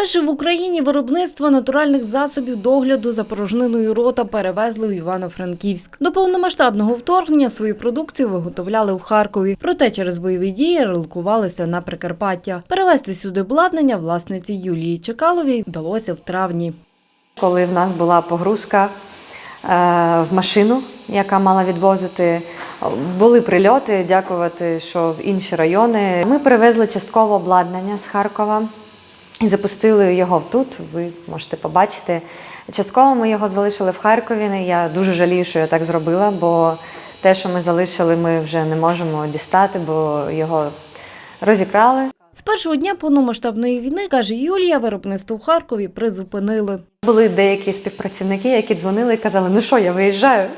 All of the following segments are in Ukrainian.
Вперше в Україні виробництво натуральних засобів догляду за порожниною рота перевезли у Івано-Франківськ. До повномасштабного вторгнення свою продукцію виготовляли в Харкові. Проте через бойові дії релокувалися на Прикарпаття. Перевезти сюди обладнання власниці Юлії Чекаловій вдалося в травні. коли в нас була погрузка е, в машину, яка мала відвозити. Були прильоти, дякувати, що в інші райони. Ми перевезли частково обладнання з Харкова і запустили його тут. Ви можете побачити. Частково ми його залишили в Харкові. Я дуже жалію, що я так зробила, бо те, що ми залишили, ми вже не можемо дістати, бо його розікрали. З першого дня повномасштабної війни, каже Юлія, виробництво в Харкові призупинили. Були деякі співпрацівники, які дзвонили і казали: ну що, я виїжджаю.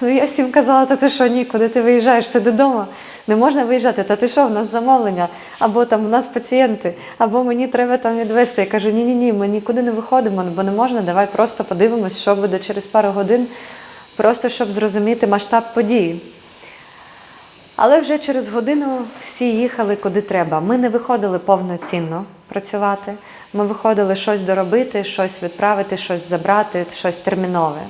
Ну я всім казала, та ти що, ні, куди ти виїжджаєш? Сиди вдома. Не можна виїжджати, та ти що, в нас замовлення, або там в нас пацієнти, або мені треба там відвезти. Я кажу, ні, ні, ні, ми нікуди не виходимо, бо не можна, давай просто подивимось, що буде через пару годин, просто щоб зрозуміти масштаб події. Але вже через годину всі їхали куди треба. Ми не виходили повноцінно працювати. Ми виходили щось доробити, щось відправити, щось забрати, щось термінове.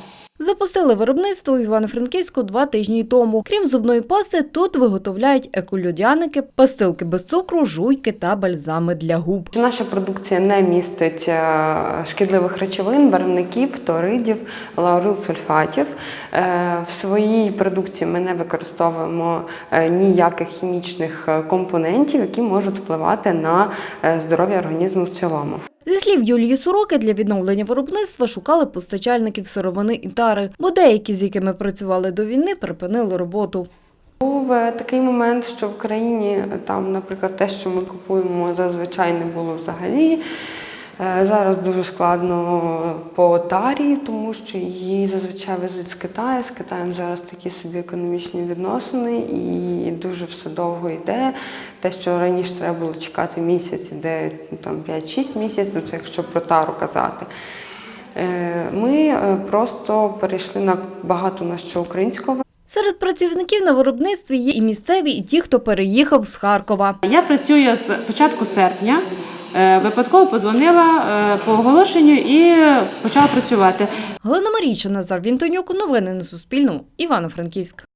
Запустили виробництво в Івано-Франківську два тижні тому. Крім зубної пасти, тут виготовляють еколюдяники, пастилки без цукру, жуйки та бальзами для губ. Наша продукція не містить е, шкідливих речовин, барвників, фторидів, лаурилсульфатів. Е, В своїй продукції ми не використовуємо е, ніяких хімічних компонентів, які можуть впливати на здоров'я організму в цілому. Зі слів Юлії Сороки, для відновлення виробництва шукали постачальників сировини і тари, бо деякі, з якими працювали до війни, припинили роботу. Був е, такий момент, що в країні е, там, наприклад, те, що ми купуємо, зазвичай не було взагалі. Е, Зараз дуже складно по тарі, тому що її зазвичай везуть з Китаю. З Китаєм зараз такі собі економічні відносини, і дуже все довго йде. Те, що раніше треба було чекати місяць, іде ну, там 5-6 місяців, це якщо про тару казати. Е, Ми е, просто перейшли на багато на що українського. Серед працівників на виробництві є і місцеві, і ті, хто переїхав з Харкова. Я працюю з початку серпня. Е, Випадково подзвонила е, по оголошенню і почала працювати. Галина Марійчина, Назар Вінтонюк. Новини на Суспільному. Івано-Франківськ.